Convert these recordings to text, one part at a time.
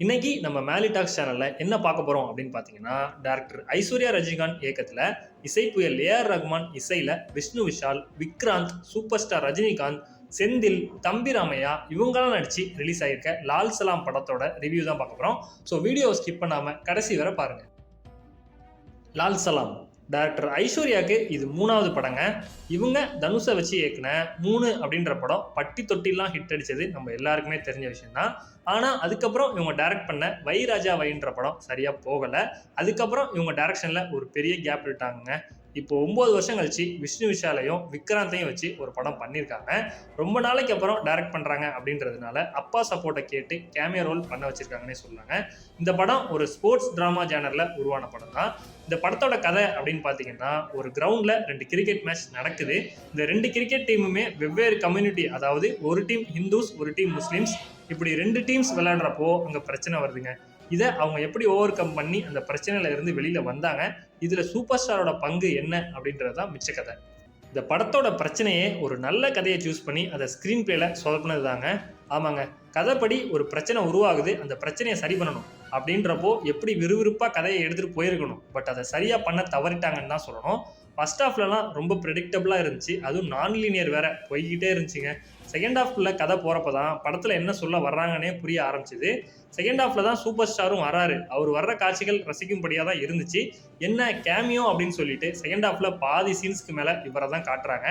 இன்னைக்கு நம்ம மேலிடாக்ஸ் சேனல்ல என்ன பார்க்க போறோம் அப்படின்னு பார்த்தீங்கன்னா டேரக்டர் ஐஸ்வர்யா ரஜினிகாந்த் இயக்கத்துல இசை புயல் ஏஆர் ரஹ்மான் இசையில விஷ்ணு விஷால் விக்ராந்த் சூப்பர் ஸ்டார் ரஜினிகாந்த் செந்தில் தம்பி ராமையா இவங்கெல்லாம் நடிச்சு ரிலீஸ் ஆயிருக்க லால் சலாம் படத்தோட ரிவ்யூ தான் பார்க்க போறோம். ஸோ வீடியோ ஸ்கிப் பண்ணாம கடைசி வரை பாருங்க. லால் சலாம். டேரக்டர் ஐஸ்வர்யாவுக்கு இது மூணாவது படங்க. இவங்க தனுஷை வச்சு இயக்குன மூணு அப்படின்ற படம் பட்டி தொட்டிலாம் ஹிட் அடிச்சது நம்ம எல்லாருக்குமே தெரிஞ்ச விஷயம்தான். ஆனால் அதுக்கப்புறம் இவங்க டைரக்ட் பண்ண வை ராஜா வைன்ற படம் சரியாக போகலை. அதுக்கப்புறம் இவங்க டைரக்ஷனில் ஒரு பெரிய கேப் விட்டாங்க இப்போ ஒம்பது வருஷம் கழிச்சு விஷ்ணு விஷாலையும் விக்ராந்தையும் வச்சு ஒரு படம் பண்ணியிருக்காங்க. ரொம்ப நாளைக்கு அப்புறம் டைரக்ட் பண்ணுறாங்க அப்படின்றதுனால அப்பா சப்போர்ட்டை கேட்டு கேமியா ரோல் பண்ண வச்சுருக்காங்கன்னே சொன்னாங்க. இந்த படம் ஒரு ஸ்போர்ட்ஸ் ட்ராமா ஜேனரில் உருவான படம் தான். இந்த படத்தோட கதை அப்படின்னு பார்த்தீங்கன்னா ஒரு கிரவுண்டில் ரெண்டு கிரிக்கெட் மேட்ச் நடக்குது. இந்த ரெண்டு கிரிக்கெட் டீமுமே வெவ்வேறு கம்யூனிட்டி அதாவது ஒரு டீம் ஹிந்துஸ் ஒரு டீம் முஸ்லீம்ஸ் இப்படி ரெண்டு டீம்ஸ் விளையாடுறப்போ அங்கே பிரச்சனை வருதுங்க. இதை அவங்க எப்படி ஓவர் கம் பண்ணி அந்த பிரச்சனையில இருந்து வெளியில வந்தாங்க இதுல சூப்பர் ஸ்டாரோட பங்கு என்ன அப்படின்றது தான் மிச்ச கதை. இந்த படத்தோட பிரச்சனையே ஒரு நல்ல கதையை சூஸ் பண்ணி அதை ஸ்க்ரீன் பிளேல சொதப்பினது தாங்க. ஆமாங்க. கதைப்படி ஒரு பிரச்சனை உருவாகுது அந்த பிரச்சனையை சரி பண்ணணும். அப்படின்றப்போ எப்படி விறுவிறுப்பாக கதையை எடுத்துகிட்டு போயிருக்கணும். பட் அதை சரியாக பண்ண தவறிட்டாங்கன்னு தான் சொல்லணும். ஃபர்ஸ்ட் ஹாஃப்லலாம் ரொம்ப ப்ரெடிக்டபுளாக இருந்துச்சு. அதுவும் நான் லீனியர் வேற போய்கிட்டே இருந்துச்சுங்க. செகண்ட் ஹாஃப்ல கதை போகிறப்ப தான் படத்தில் என்ன சொல்ல வர்றாங்கன்னே புரிய ஆரம்பிச்சிது. செகண்ட் ஹாஃப்ல தான் சூப்பர் ஸ்டாரும் வராரு. அவர் வர்ற காட்சிகள் ரசிக்கும்படியாக தான் இருந்துச்சு. என்ன கேமியோ அப்படின்னு சொல்லிட்டு செகண்ட் ஹாஃப்ல பாதி சீன்ஸ்க்கு மேலே இவரை தான் காட்டுறாங்க.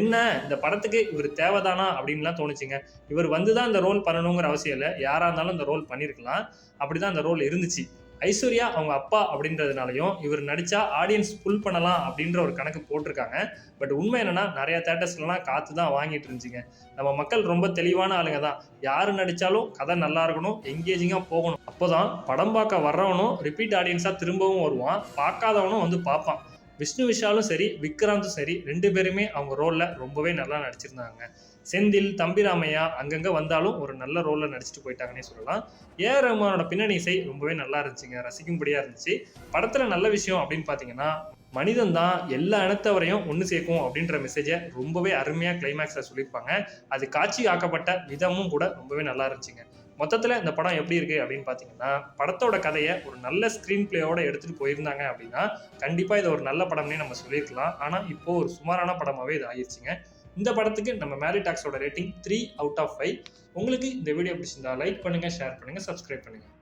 என்ன இந்த படத்துக்கு இவர் தேவைதானா அப்படின்லாம் தோணுச்சுங்க. இவர் வந்து தான் இந்த ரோல் பண்ணணுங்கிற அவசியம் இல்லை. யாராக இருந்தாலும் இந்த ரோல் பண்ணியிருக்கலாம் அப்படி தான் அந்த ரோல் இருந்துச்சு. ஐஸ்வர்யா அவங்க அப்பா அப்படின்றதுனாலையும் இவர் நடிச்சா ஆடியன்ஸ் புல் பண்ணலாம் அப்படின்ற ஒரு கணக்கு போட்டிருக்காங்க. பட் உண்மை என்னன்னா நிறைய தேட்டர்ஸ்லாம் காத்து தான் வாங்கிட்டு இருந்துச்சுங்க. நம்ம மக்கள் ரொம்ப தெளிவான ஆளுங்க தான். யார் நடித்தாலும் கதை நல்லா இருக்கணும் எங்கேஜிங்காக போகணும். அப்போதான் படம் பார்க்க வர்றவனும் ரிப்பீட் ஆடியன்ஸாக திரும்பவும் வருவான். பார்க்காதவனும் வந்து பார்ப்பான். விஷ்ணு விஷாலும் சரி விக்ராந்தும் சரி ரெண்டு பேருமே அவங்க ரோலில் ரொம்பவே நல்லா நடிச்சிருந்தாங்க. செந்தில் தம்பிராமையா அங்கங்கே வந்தாலும் ஒரு நல்ல ரோலில் நடிச்சிட்டு போயிட்டாங்கன்னே சொல்லலாம். ஏஆர் ரஹ்மானோட பின்னணி இசை ரொம்பவே நல்லா இருந்துச்சுங்க ரசிக்கும்படியாக இருந்துச்சு. படத்தில் நல்ல விஷயம் அப்படின்னு பார்த்தீங்கன்னா மனிதன் தான் எல்லா இனத்தவரையும் ஒன்று சேர்க்கும் அப்படின்ற மெசேஜை ரொம்பவே அருமையாக கிளைமேக்ஸில் சொல்லியிருப்பாங்க. அது காட்சி ஆக்கப்பட்ட விதமும் கூட ரொம்பவே நல்லா இருந்துச்சுங்க. மொத்தத்தில் இந்த படம் எப்படி இருக்கு அப்படின்னு பார்த்தீங்கன்னா படத்தோட கதையை ஒரு நல்ல ஸ்க்ரீன் பிளேயோட எடுத்துகிட்டு போயிருந்தாங்க அப்படின்னா கண்டிப்பாக இது ஒரு நல்ல படம்னே நம்ம சொல்லியிருக்கலாம். ஆனால் இப்போ ஒரு சுமாரான படமாகவே இது ஆயிடுச்சுங்க இந்த படத்துக்கு நம்ம மேரிடாக்ஸோட rating three out of five உங்களுக்கு இந்த வீடியோ பிடிச்சிருந்தா லைக் பண்ணுங்கள் ஷேர் பண்ணுங்கள் சப்ஸ்கிரைப் பண்ணுங்கள்